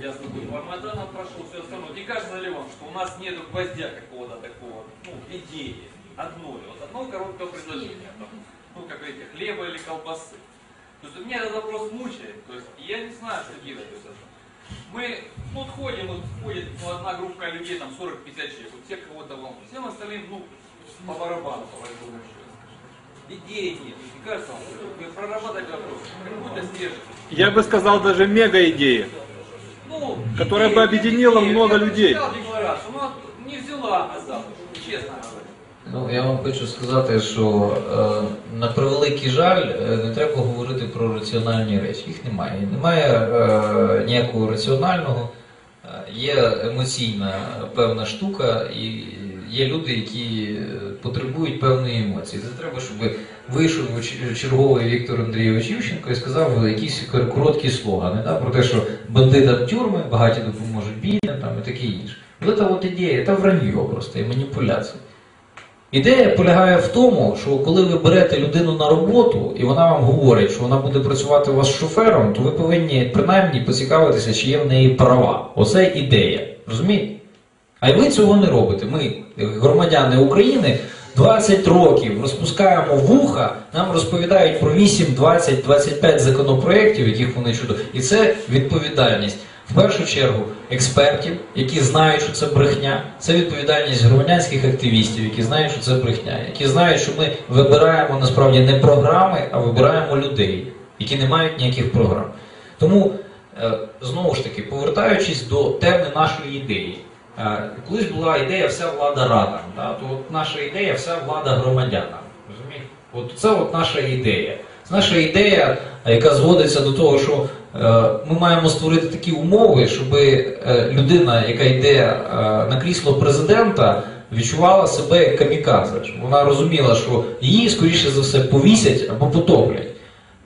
я забыл, Рамаданом прошел, все остальное. Не кажется ли вам, что у нас нет гвоздя какого-то такого, ну, идеи, одной, вот одно короткое предложение, там, ну, как говорите, хлеба или колбасы. То есть меня этот вопрос мучает, то есть я не знаю, что делать. То есть, мы ну, вот ходим, вот ходит ну, одна группа людей, там 40-50 человек, вот те кого-то волнуют, всем остальным, ну, по барабану, по большому счету. Идеи нет. Не кажется что прорабатывать вопрос, какой-то стержень. Я бы сказал даже мега идея. Которая бы объединила много людей. не взяла честно. Ну, я вам хочу сказати, що е, на превеликий жаль, е, не треба говорити про раціональні речі. Їх немає. Немає е, ніякого раціонального, є емоційна певна штука, і є люди, які е, потребують певної емоції. Це треба, щоб вийшов черговий Віктор Андрійович Ющенко і сказав якісь кор- короткі слогани да, про те, що бандитам тюрми, багаті допоможуть бідним там, і таке інше. От ця от ідея, це враньо просто і маніпуляція. Ідея полягає в тому, що коли ви берете людину на роботу, і вона вам говорить, що вона буде працювати у вас шофером, то ви повинні принаймні поцікавитися, чи є в неї права. Оце ідея. Розумієте? А ви цього не робите. Ми, громадяни України, 20 років розпускаємо вуха, нам розповідають про 8, 20, 25 законопроєктів, яких вони чудо. І це відповідальність. В першу чергу експертів, які знають, що це брехня, це відповідальність громадянських активістів, які знають, що це брехня, які знають, що ми вибираємо насправді не програми, а вибираємо людей, які не мають ніяких програм. Тому е, знову ж таки, повертаючись до теми нашої ідеї, е, колись була ідея вся влада радам, да? то от наша ідея вся влада громадянам. От це от наша ідея. Наша ідея, е, яка зводиться до того, що е, ми маємо створити такі умови, щоб е, людина, яка йде е, на крісло президента, відчувала себе як камікадзе. Щоб вона розуміла, що її, скоріше за все, повісять або потоплять.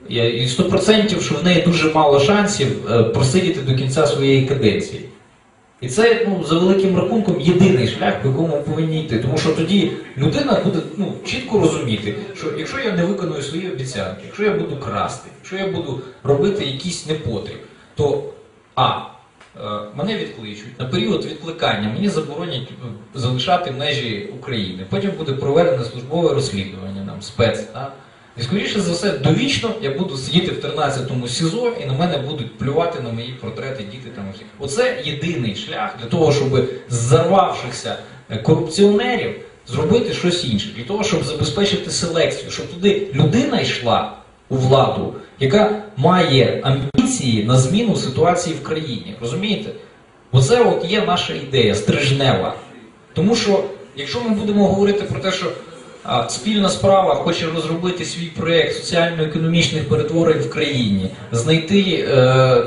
І- І 100% що в неї дуже мало шансів е, просидіти до кінця своєї каденції. І це ну, за великим рахунком єдиний шлях, по якому ми повинні йти. Тому що тоді людина буде ну, чітко розуміти, що якщо я не виконую свої обіцянки, якщо я буду красти, якщо я буду робити якийсь непотріб, то А. е, Мене відкличуть на період відкликання мені заборонять е, залишати межі України. Потім буде проведено службове розслідування нам спец. Так? І скоріше за все, довічно я буду сидіти в 13-му СІЗО і на мене будуть плювати на мої портрети діти там. Оце єдиний шлях для того, щоб з зарвавшихся е, корупціонерів зробити щось інше, для того, щоб забезпечити селекцію, щоб туди людина йшла у владу, яка має амбіції на зміну ситуації в країні. Розумієте? Оце от є наша ідея стрижнева. Тому що, якщо ми будемо говорити про те, що спільна справа хоче розробити свій проєкт соціально-економічних перетворень в країні, знайти е,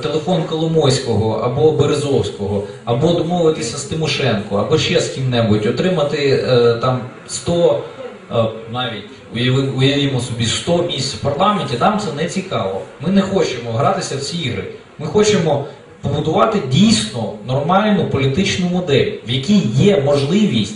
телефон Коломойського або Березовського, або домовитися з Тимошенко, або ще з ким-небудь, отримати е, там 100, е, навіть уяви- уявімо собі 100 місць в парламенті, нам це не цікаво. Ми не хочемо гратися в ці ігри. Ми хочемо побудувати дійсно нормальну політичну модель, в якій є можливість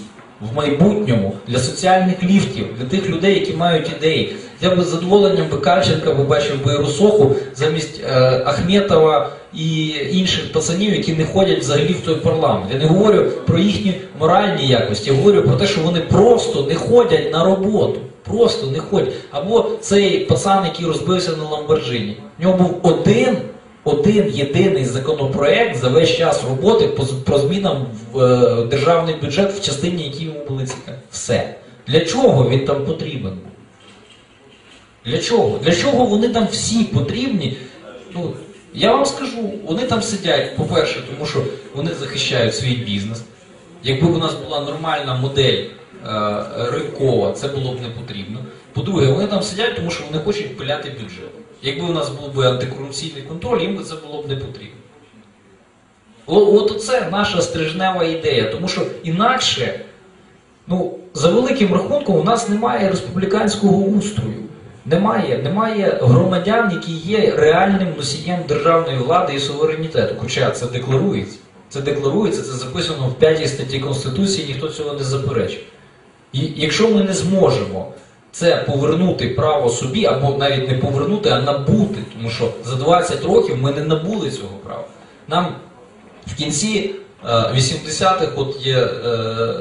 в майбутньому для соціальних ліфтів, для тих людей, які мають ідеї. Я би з задоволенням би Кальченка побачив би Русоху замість е, Ахметова і інших пацанів, які не ходять взагалі в той парламент. Я не говорю про їхні моральні якості, я говорю про те, що вони просто не ходять на роботу. Просто не ходять. Або цей пацан, який розбився на Ламборджині. У нього був один один єдиний законопроект за весь час роботи по, про змінам в е, державний бюджет в частині, які йому були цікаві. Все. Для чого він там потрібен? Для чого? Для чого вони там всі потрібні? Ну, я вам скажу, вони там сидять, по-перше, тому що вони захищають свій бізнес. Якби у нас була нормальна модель е, ринкова, це було б не потрібно. По-друге, вони там сидять, тому що вони хочуть пиляти бюджет. Якби у нас був би антикорупційний контроль, їм би це було б не потрібно. От це наша стрижнева ідея, тому що інакше, ну, за великим рахунком, у нас немає республіканського устрою. Немає, немає громадян, які є реальним носієм державної влади і суверенітету. Хоча це декларується. Це декларується, це записано в п'ятій статті Конституції, ніхто цього не заперечує. І якщо ми не зможемо це повернути право собі, або навіть не повернути, а набути, тому що за 20 років ми не набули цього права. Нам В кінці е, 80-х от є е, е,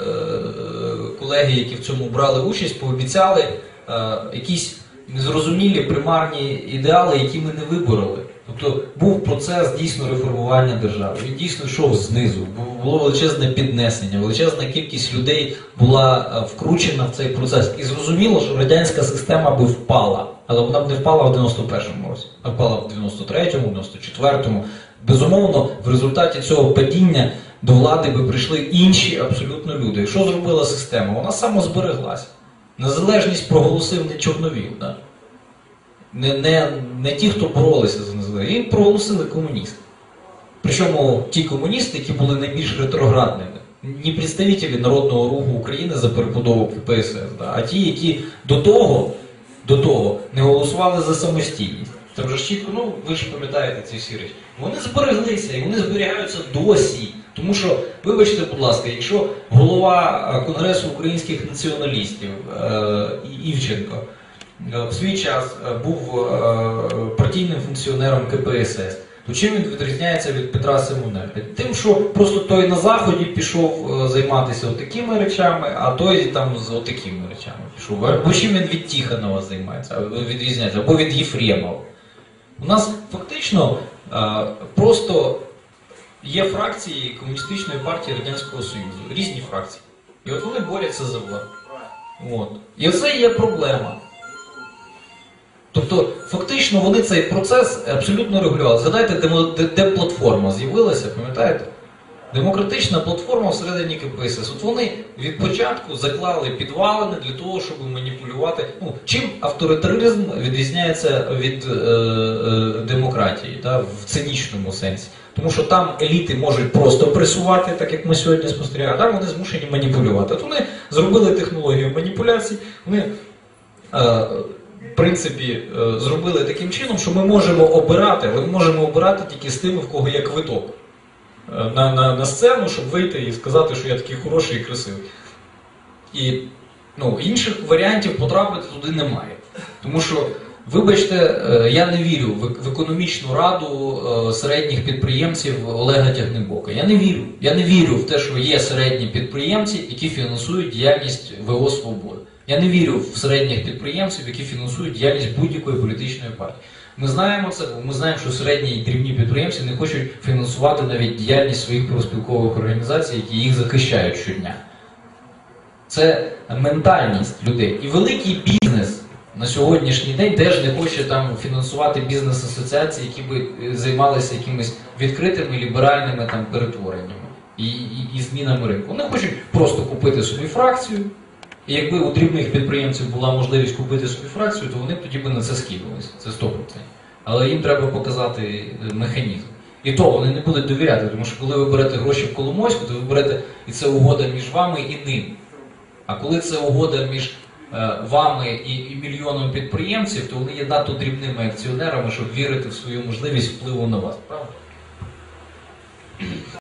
колеги, які в цьому брали участь, пообіцяли е, якісь незрозумілі примарні ідеали, які ми не вибороли. Тобто був процес дійсно реформування держави. Він дійсно йшов знизу. Було величезне піднесення, величезна кількість людей була е, вкручена в цей процес. І зрозуміло, що радянська система би впала, але вона б не впала в 91-му році, а впала в 93-му, 94-му. Безумовно, в результаті цього падіння до влади би прийшли інші абсолютно люди. Що зробила система? Вона самозбереглася. Незалежність проголосив не Чорновіл. Да? Не, не, не ті, хто боролися за незалежність, їм проголосили комуністи. Причому ті комуністи, які були найбільш ретроградними, не представителі Народного руху України за перебудову КПСС, да, а ті, які до того, до того не голосували за самостійність. Це вже ж чітко, ну ви ж пам'ятаєте ці всі речі. Вони збереглися і вони зберігаються досі. Тому що, вибачте, будь ласка, якщо голова е, Конгресу українських націоналістів е, Івченко в свій час е, був е, партійним функціонером КПСС, то чим він відрізняється від Петра Симоненка? Тим, що просто той на заході пішов е, займатися отакими речами, а той там з отакими речами пішов. Або чим він від Тихонова займається, відрізняється, або від Єфремова. У нас фактично е, просто є фракції Комуністичної партії Радянського Союзу, різні фракції. І от вони борються за владу. От. І оце є проблема. Тобто, фактично, вони цей процес абсолютно регулювали. Згадайте, де, де, платформа з'явилася, пам'ятаєте? Демократична платформа всередині КПСС. От вони від початку заклали підвалини для того, щоб маніпулювати. Ну, чим авторитаризм відрізняється від е, е, демократії та, в цинічному сенсі? Тому що там еліти можуть просто пресувати, так як ми сьогодні спостерігаємо, а там вони змушені маніпулювати. От вони зробили технологію маніпуляцій, вони е, принципі е, зробили таким чином, що ми можемо обирати, ми можемо обирати тільки з тими, в кого є квиток е, на, на, на сцену, щоб вийти і сказати, що я такий хороший і красивий. І ну, інших варіантів потрапити туди немає. Тому що, вибачте, е, я не вірю в, економічну раду середніх підприємців Олега Тягнебока. Я не вірю. Я не вірю в те, що є середні підприємці, які фінансують діяльність ВО Свобода. Я не вірю в середніх підприємців, які фінансують діяльність будь-якої політичної партії. Ми знаємо це, бо ми знаємо, що середні і дрібні підприємці не хочуть фінансувати навіть діяльність своїх профспілкових організацій, які їх захищають щодня. Це ментальність людей. І великий бізнес на сьогоднішній день теж не хоче там фінансувати бізнес-асоціації, які би е, займалися якимись відкритими ліберальними там перетвореннями і, і, і змінами ринку. Вони хочуть просто купити собі фракцію. І якби у дрібних підприємців була можливість купити собі фракцію, то вони б тоді би на це скидувалися. Це 100%. Але їм треба показати е, механізм. І то вони не будуть довіряти, тому що коли ви берете гроші в Коломойську, то ви берете, і це угода між вами і ним. А коли це угода між е, вами і, і мільйоном підприємців, то вони є надто дрібними акціонерами, щоб вірити в свою можливість впливу на вас. Правда?